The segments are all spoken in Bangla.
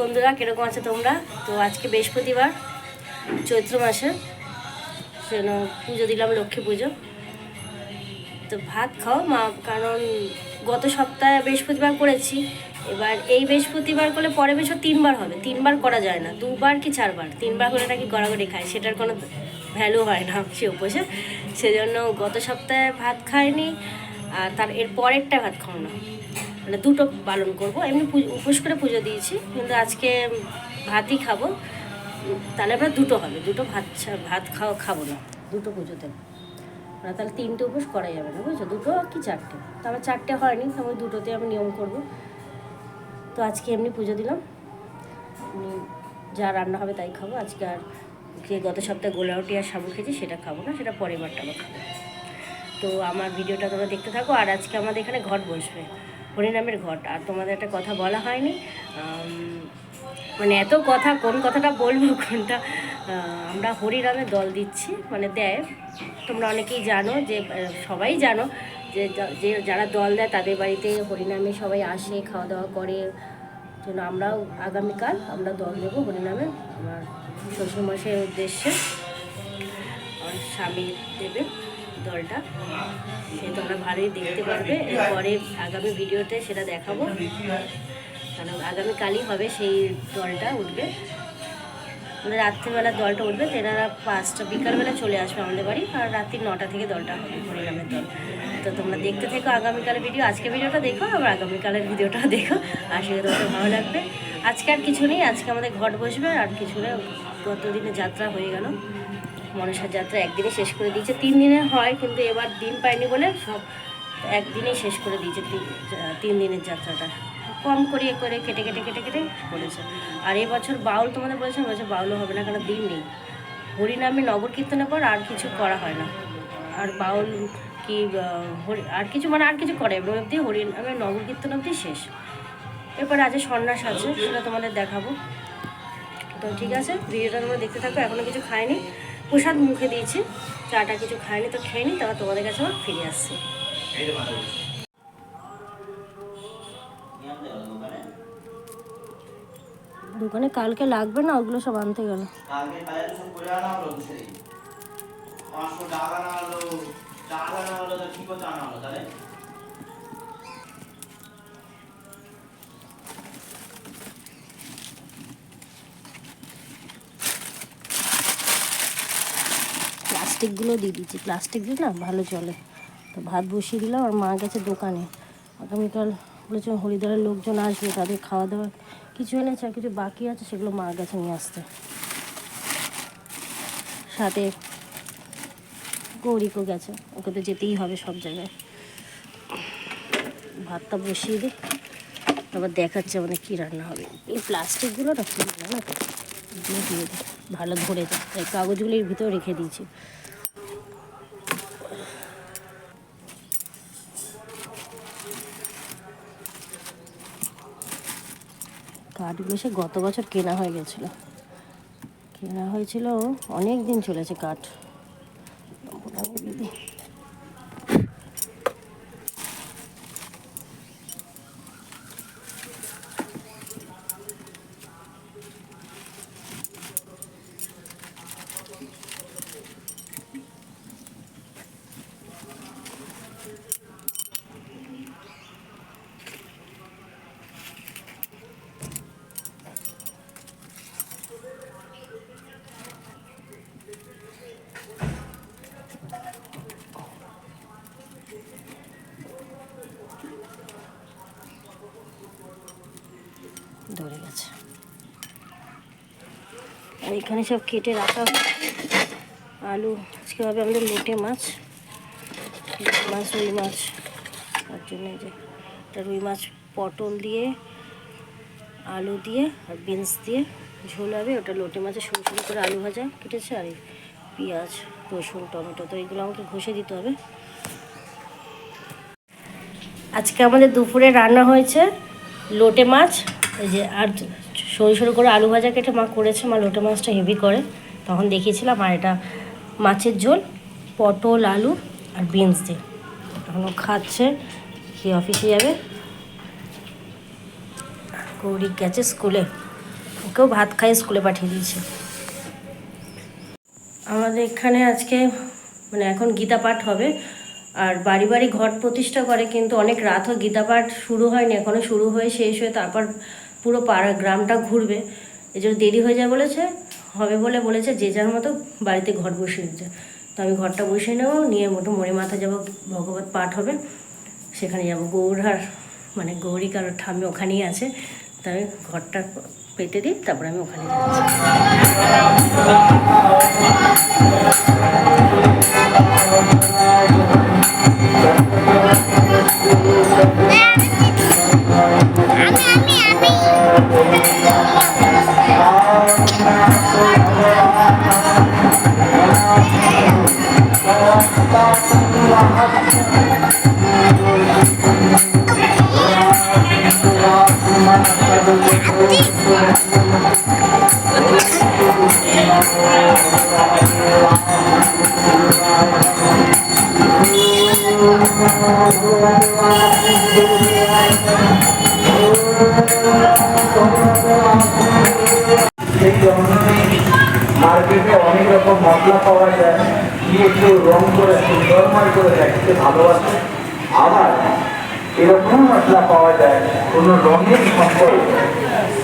বন্ধুরা, কীরকম আছে তোমরা? তো আজকে বৃহস্পতিবার, চৈত্র মাসে সেজন্য পুজো দিলাম লক্ষ্মী পুজো। তো ভাত খাও মা, কারণ গত সপ্তাহে বৃহস্পতিবার করেছি, এবার এই বৃহস্পতিবার করলে পরের বছর তিনবার হবে, তিনবার করা যায় না, দুবার কি চারবার, তিনবার করে নাকি গড়াগড়ি খায়, সেটার কোনো ভ্যালু হয় না সে উপোসে, সেজন্য গত সপ্তাহে ভাত খায়নি আর তার এর পরেরটা ভাত খাও না। মানে দুটো পালন করব। এমনি উপোস করে পুজো দিয়েছি, কিন্তু আজকে ভাতই খাব। তাহলে আমরা দুটো হবে, দুটো ভাত ভাত খাওয়া, খাব না, দুটো পুজোতে মানে তাহলে তিনটে উপোস করা যাবে না, বুঝছ? দুটো কি চারটে? তো আমার চারটে হয়নি আমি দুটোতে আমি নিয়ম করব। তো আজকে এমনি পুজো দিলাম। যা রান্না হবে তাই খাব। আজকে আর যে গত সপ্তাহে গোলাউটি আর সাবু খেয়েছি, সেটা খাব না, সেটা পরের বারটা আবার খাব। তো আমার ভিডিওটা তোমরা দেখতে থাকো, আর আজকে আমাদের এখানে ঘট বসবে। হরিনামের ঘট, আর তোমাদের একটা কথা বলা হয়নি। মানে এত কথা, কোন কথাটা বলব, কোনটা আমরা হরিনামের দল দিচ্ছি মানে দেয়। তোমরা অনেকেই জানো যে সবাই জানো যে যে যারা দল দেয় তাদের বাড়িতে হরিনামে সবাই আসে খাওয়া দাওয়া করে। জন্য আমরাও আগামীকাল আমরা দল দেবো হরিনামে আমার শ্বশুরমশাইয়ের উদ্দেশ্যে। আমার স্বামী দেবে। দলটা। সে তোমরা ভালোই দেখতে পারবে। এরপরে আগামী ভিডিওতে সেটা দেখাবো। কারণ আগামীকালই হবে সেই দলটা উঠবে। মানে রাত্রিবেলা দলটা উঠবে তেনারা পাঁচটা, বিকালবেলা চলে আসবে আমাদের বাড়ি, আর রাত্রি নটা থেকে দলটা হবে হরিনামের দল। তো তোমরা দেখতে থেকো আগামীকালের ভিডিও। আজকে ভিডিওটা দেখো, আবার আগামীকালের ভিডিওটা দেখো। করি তোমাদের ভালো লাগবে। আজকে আর কিছু নেই, আজকে আমাদের ঘট বসবে, আর কিছু নেই। গত দিনে যাত্রা হয়ে গেল। মনসার যাত্রা একদিনে শেষ করে দিয়েছে। তিন দিনের হয়, কিন্তু এবার দিন পায়নি বলে সব একদিনেই শেষ করে দিয়েছে তিন দিনের যাত্রাটা। কম করে এ করে কেটে কেটে কেটে কেটে করেছে। আর এবছর বাউল তোমাদের বলেছে বলছে বাউলও হবে না, কারণ দিন নেই। হরিনামে নগর কীর্তনের পর আর কিছু করা হয় না। আর বাউল কি হরি- আর কিছু মানে আর কিছু করে, এবার অবধি হরিনামে নগর কীর্তন অবধি শেষ। এরপর আজকে সন্ন্যাস আছে, সেটা তোমাদের দেখাবো। তো ঠিক আছে, ভিডিওটা তোমরা দেখতে থাকো, এখনও কিছু খাইনি। প্রসাদ মুখে দিয়েছি, চাটা কিছু খাইনি তো খেয়ে নি তারপর তোমাদের কাছে আবার ফিরে আসছি। দোকানে কালকে লাগবে না, ওগুলো সব আনতে গেল। প্লাস্টিকগুলো দিয়ে দিচ্ছি প্লাস্টিক দিয়ে না ভালো চলে। তো ভাত বসিয়ে দিলাম আর মা গেছে দোকানে। আগামীকাল বলেছে হরিদ্বারের লোকজন আসবে, তাদের খাওয়া দাওয়া কিছু এনেছে আর কিছু বাকি আছে, সেগুলো মা গেছে নিয়ে আসতে। সাথে গৌরিকও গেছে, ওকে তো যেতেই হবে সব জায়গায়। ভাতটা বসিয়ে দিই তারপর দেখাচ্ছে আমাদের কী রান্না হবে। এই প্লাস্টিকগুলো না তো? দিয়ে ভালো ধরে যায় এই কাগজগুলো এর ভিতরে রেখে দিয়েছি। কাঠগুলো সে গত বছর কেনা হয়ে গেছিল। কেনা হয়েছিল অনেক দিন চলেছে কাঠ। মোটামুটি দিই। ধরে গেছে আর এখানে সব কেটে রাখা। আলু, আজকে হবে আমাদের লোটে মাছ। মাছ, রুই মাছ। তার জন্য যে রুই মাছ পটল দিয়ে, আলু দিয়ে আর বিনস দিয়ে ঝোল হবে। ওটা লোটে মাছের সরু সরু করে আলু ভাজা কেটেছে আর পেঁয়াজ, রসুন, টমেটো, তো এগুলো আমাকে ঘষে দিতে হবে। আজকে আমাদের দুপুরে রান্না হয়েছে লোটে মাছ। এই যে আর সরু সরু করে আলু ভাজা কেটে মা করেছে, মা লোটে মাছটা হেভি করে। তখন দেখিয়েছিলাম, আর এটা মাছের ঝোল, পটল, আলু আর বিনস দিয়ে। এখন ও খাচ্ছে, খেয়ে অফিসে যাবে। গৌরী গেছে স্কুলে। ওকেও ভাত খাই স্কুলে পাঠিয়ে দিয়েছে। আমাদের এখানে আজকে মানে এখন গীতা পাঠ হবে। আর বাড়ি বাড়ি ঘট প্রতিষ্ঠা করে, কিন্তু অনেক রাত হয় গীতা পাঠ শুরু হয়নি এখনও শুরু হয়ে শেষ হয়ে তারপর পুরো পাড়া গ্রামটা ঘুরবে। এই জন্য দেরি হয়ে যায় বলেছে, হবে বলে বলেছে, যে যার মতো বাড়িতে ঘর বসিয়ে দিতে তো আমি ঘরটা বসিয়ে নেব, নিয়ে মোটো মরে মাথা যাব, ভগবত পাঠ হবে, সেখানে যাব। গৌরার মানে গৌরী কারোর ঠাম্মি ওখানেই আছে। তাই ঘরটা পেতে দিই, তারপর আমি ওখানে যাচ্ছি। মার্কেটে অনেক রকম মশলা পাওয়া যায় কি একটু রং করে সুন্দরময় করে দেখতে ভালোবাসে। আবার এরকম মশলা পাওয়া যায়, কোনো রঙের সম্পর্ক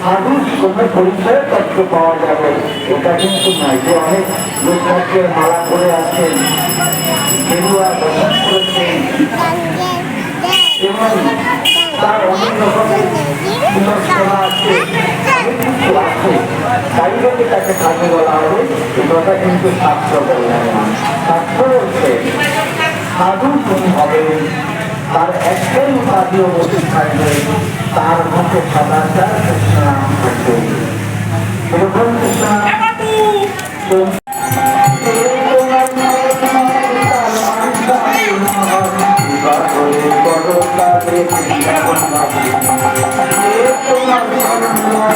সাধু কোনো পরিচয়ের তথ্য পাওয়া যাবে, এটা কিন্তু নয় যে অনেক লোকের মালা করে আছেন গেরুয়া গ্রহণ করেছেন। এবং তার অনেক রকমের কিছু আছে। বলে তাকে সাধু বলা হবে। এ কথা কিন্তু শাস্ত্র বললেন না শাস্ত্র বলছে সাধু তুমি হবে। তার একটাই উপাধি অবস্থিত থাকবে তার মুখে সদাচার কৃষ্ণ থাকবে এরকম কৃষ্ণ জানানোরা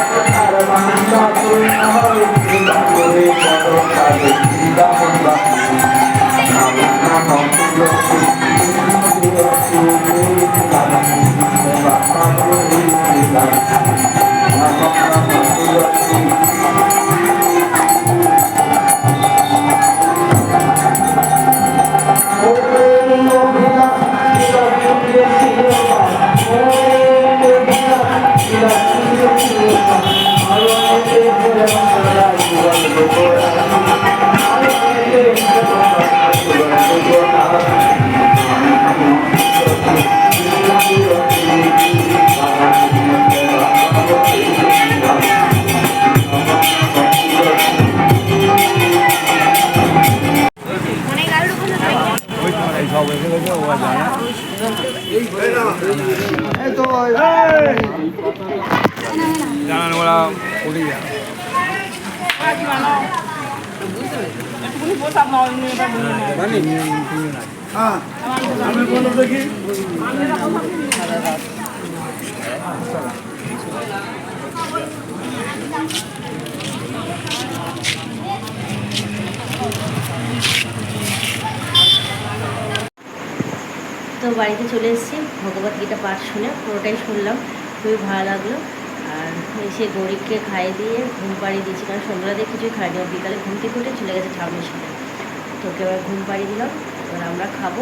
তো বাড়িতে চলে এসেছি। ভগবত গীতা পাঠ শুনে পুরোটাই শুনলাম। খুবই ভালো লাগল। আর এসে গরিবকে খাইয়ে দিয়ে ঘুম পাড়িয়ে দিয়েছি। কারণ সন্ধ্যাবেলা কিছুই খাইনি ও বিকালে ঘুম থেকে উঠে চলে গেছে ঠাম্মির সাথে। তো ওকে এবার ঘুম পাড়িয়ে দিলাম। এবার আমরা খাব।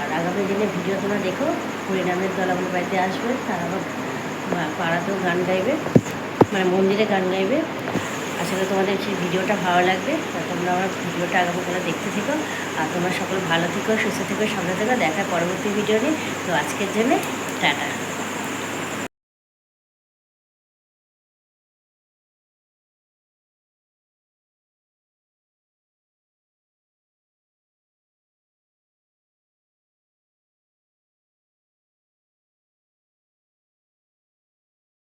আর আগামী দিনে ভিডিও তোমরা দেখো। হরিনামের দল আমার বাড়িতে আসবে। তারা আবার পাড়াতেও গান গাইবে। মানে মন্দিরে গান গাইবে। আসলে তোমাদের সেই ভিডিওটা ভালো লাগবে। তা তোমরা আমার ভিডিওটা আগামীকালে দেখতে থেকো। আর তোমরা সকল ভালো থেকো, সুস্থ থেকো সামনে থেকো। দেখা পরবর্তী ভিডিও নিয়ে। তো আজকের জন্য টাটা।